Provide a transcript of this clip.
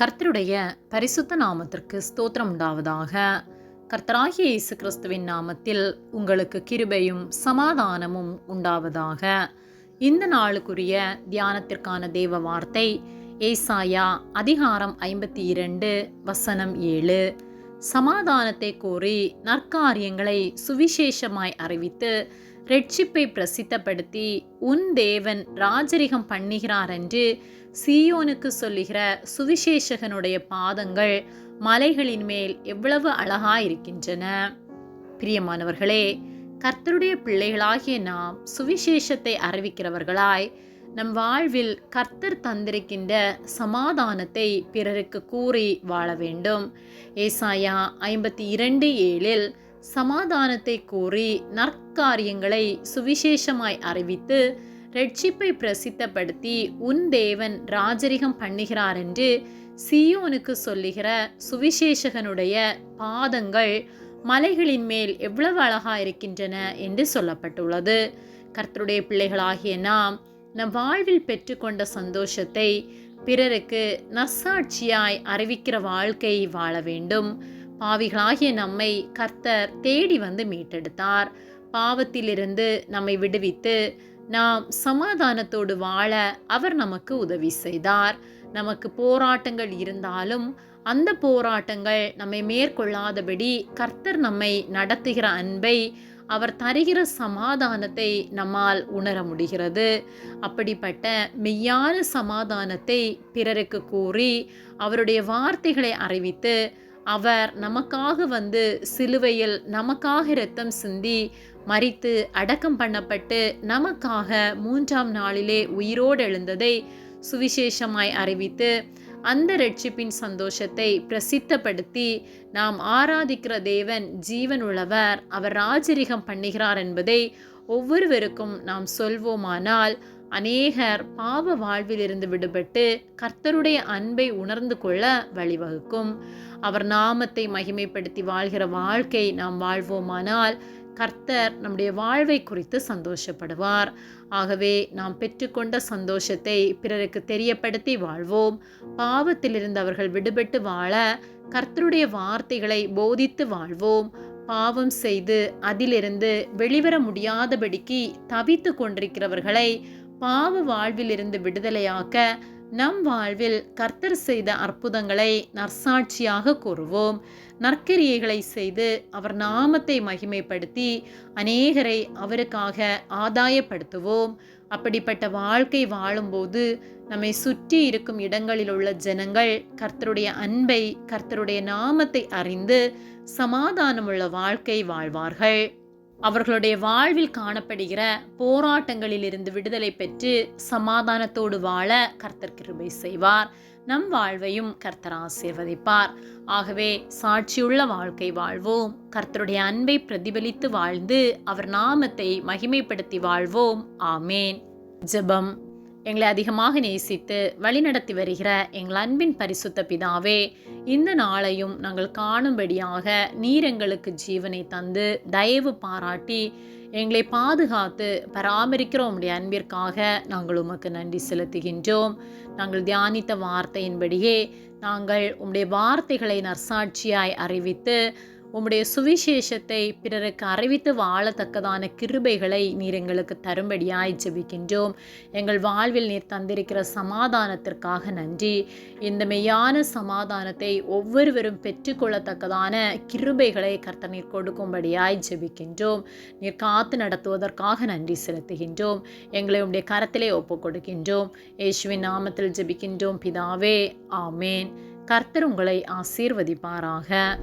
கர்த்தருடைய பரிசுத்த நாமத்திற்கு ஸ்தோத்திரம் உண்டாவதாக. கர்த்தராகிய இயேசு கிறிஸ்துவின் நாமத்தில் உங்களுக்கு கிருபையும் சமாதானமும் உண்டாவதாக. இந்த நாளுக்குரிய தியானத்திற்கான தேவ வார்த்தை ஏசாயா அதிகாரம் ஐம்பத்தி இரண்டு வசனம் ஏழு. சமாதானத்தை கோரி நற்காரியங்களை சுவிசேஷமாய் அறிவித்து ரட்சிப்பை பிரசித்தப்படுத்தி உன் தேவன் ராஜரிகம் பண்ணுகிறார் என்று சீயோனுக்கு சொல்லுகிற சுவிசேஷகனுடைய பாதங்கள் மலைகளின் மேல் எவ்வளவு அழகாயிருக்கின்றன. பிரியமானவர்களே கர்த்தருடைய பிள்ளைகளாகிய நாம் சுவிசேஷத்தை அறிவிக்கிறவர்களாய் நம் வாழ்வில் கர்த்தர் தந்திருக்கின்ற சமாதானத்தை பிறருக்கு கூறி வாழ வேண்டும். ஏசாயா ஐம்பத்தி இரண்டு ஏழில் சமாதானத்தை கூறி நற்காரியங்களை சுவிசேஷமாய் அறிவித்து ரட்சிப்பை பிரசித்தப்படுத்தி உன் தேவன் ராஜரிகம் பண்ணுகிறார் என்று சியோனுக்கு சொல்லுகிற சுவிசேஷகனுடைய பாதங்கள் மலைகளின் மேல் எவ்வளவு அழகா இருக்கின்றன என்று சொல்லப்பட்டுள்ளது. கர்த்தருடைய பிள்ளைகளாகிய நாம் நம் வாழ்வில் பெற்றுக்கொண்ட சந்தோஷத்தை பிறருக்கு நற்சாட்சியாய் அறிவிக்கிற வாழ்க்கை வாழ வேண்டும். பாவிகளாகிய நம்மை கர்த்தர் தேடி வந்து மீட்டெடுத்தார். பாவத்திலிருந்து நம்மை விடுவித்து நாம் சமாதானத்தோடு வாழ அவர் நமக்கு உதவி செய்தார். நமக்கு போராட்டங்கள் இருந்தாலும் அந்த போராட்டங்கள் நம்மை மேற்கொள்ளாதபடி கர்த்தர் நம்மை நடத்துகிற அன்பை அவர் தருகிற சமாதானத்தை நம்மால் உணர முடிகிறது. அப்படிப்பட்ட மெய்யான சமாதானத்தை பிறருக்கு கூறி அவருடைய வார்த்தைகளை அறிவித்து அவர் நமக்காக வந்து சிலுவையில் நமக்காக இரத்தம் சிந்தி மறித்து அடக்கம் பண்ணப்பட்டு நமக்காக மூன்றாம் நாளிலே உயிரோடு எழுந்ததை சுவிசேஷமாய் அறிவித்து அந்த ரட்சிப்பின் சந்தோஷத்தை பிரசித்தப்படுத்தி நாம் ஆராதிக்கிற தேவன் ஜீவன் உள்ளவர் அவர் ராஜரிகம் பண்ணுகிறார் என்பதை ஒவ்வொருவருக்கும் நாம் சொல்வோமானால் அநேகர் பாவ வாழ்விலிருந்து விடுபட்டு கர்த்தருடைய அன்பை உணர்ந்து கொள்ள வழிவகுக்கும். அவர் நாமத்தை மகிமைப்படுத்தி வாழ்கிற வாழ்க்கை நாம் வாழ்வோமானால் கர்த்தர் நம்முடைய வாழ்வை குறித்து சந்தோஷப்படுவார். ஆகவே நாம் பெற்றுக்கொண்ட சந்தோஷத்தை பிறருக்கு தெரியப்படுத்தி வாழ்வோம். பாவத்திலிருந்து அவர்கள் விடுபட்டு வாழ கர்த்தருடைய வார்த்தைகளை போதித்து வாழ்வோம். பாவம் செய்து அதிலிருந்து வெளிவர முடியாதபடிக்கு தவித்து கொண்டிருக்கிறவர்களை பாவ வாழ்விலிருந்து விடுதலையாக்க நம் வாழ்வில் கர்த்தர் செய்த அற்புதங்களை நற்சாட்சியாக கூறுவோம். நற்கரியைகளை செய்து அவர் நாமத்தை மகிமைப்படுத்தி அநேகரை அவருக்காக ஆதாயப்படுத்துவோம். அப்படிப்பட்ட வாழ்க்கை வாழும்போது நம்மை சுற்றி இருக்கும் இடங்களில் உள்ள ஜனங்கள் கர்த்தருடைய அன்பை கர்த்தருடைய நாமத்தை அறிந்து சமாதானமுள்ள வாழ்க்கை வாழ்வார்கள். அவர்களுடைய வாழ்வில் காணப்படுகிற போராட்டங்களிலிருந்து விடுதலை பெற்று சமாதானத்தோடு வாழ கர்த்தர் கிருபை செய்வார். நம் வாழ்வையும் கர்த்தர் ஆசீர்வதிப்பார். ஆகவே சாட்சியுள்ள வாழ்க்கை வாழ்வோம். கர்த்தருடைய அன்பை பிரதிபலித்து வாழ்ந்து அவர் நாமத்தை மகிமைப்படுத்தி வாழ்வோம். ஆமேன். ஜெபம். எங்களை அதிகமாக நேசித்து வழிநடத்தி வருகிற எங்கள் அன்பின் பரிசுத்த பிதாவே இந்த நாளையும் நாங்கள் காணும்படியாக நீர் எங்களுக்கு ஜீவனை தந்து தயவு பாராட்டி எங்களை பாதுகாத்து பராமரிக்கிற உடைய அன்பிற்காக நாங்கள் உமக்கு நன்றி செலுத்துகின்றோம். நாங்கள் தியானித்த வார்த்தையின்படியே நாங்கள் உம்முடைய வார்த்தைகளை நற்சாட்சியாய் அறிவித்து உம்முடைய சுவிசேஷத்தை பிறருக்கு அறிவித்து வாழத்தக்கதான கிருபைகளை நீர் எங்களுக்கு தரும்படியாய் ஜெபிக்கின்றோம். எங்கள் வாழ்வில் நீர் தந்திருக்கிற சமாதானத்திற்காக நன்றி. இந்த மெய்யான சமாதானத்தை ஒவ்வொருவரும் பெற்றுக்கொள்ளத்தக்கதான கிருபைகளை கர்த்தர் நீர் கொடுக்கும்படியாய் ஜெபிக்கின்றோம். நீர் காத்து நடத்துவதற்காக நன்றி செலுத்துகின்றோம். எங்களை உடைய கரத்திலே ஒப்புக் கொடுக்கின்றோம் இயேசுவின் நாமத்தில் ஜெபிக்கின்றோம். பிதாவே ஆமேன். கர்த்தர் உங்களை ஆசீர்வதிப்பாராக.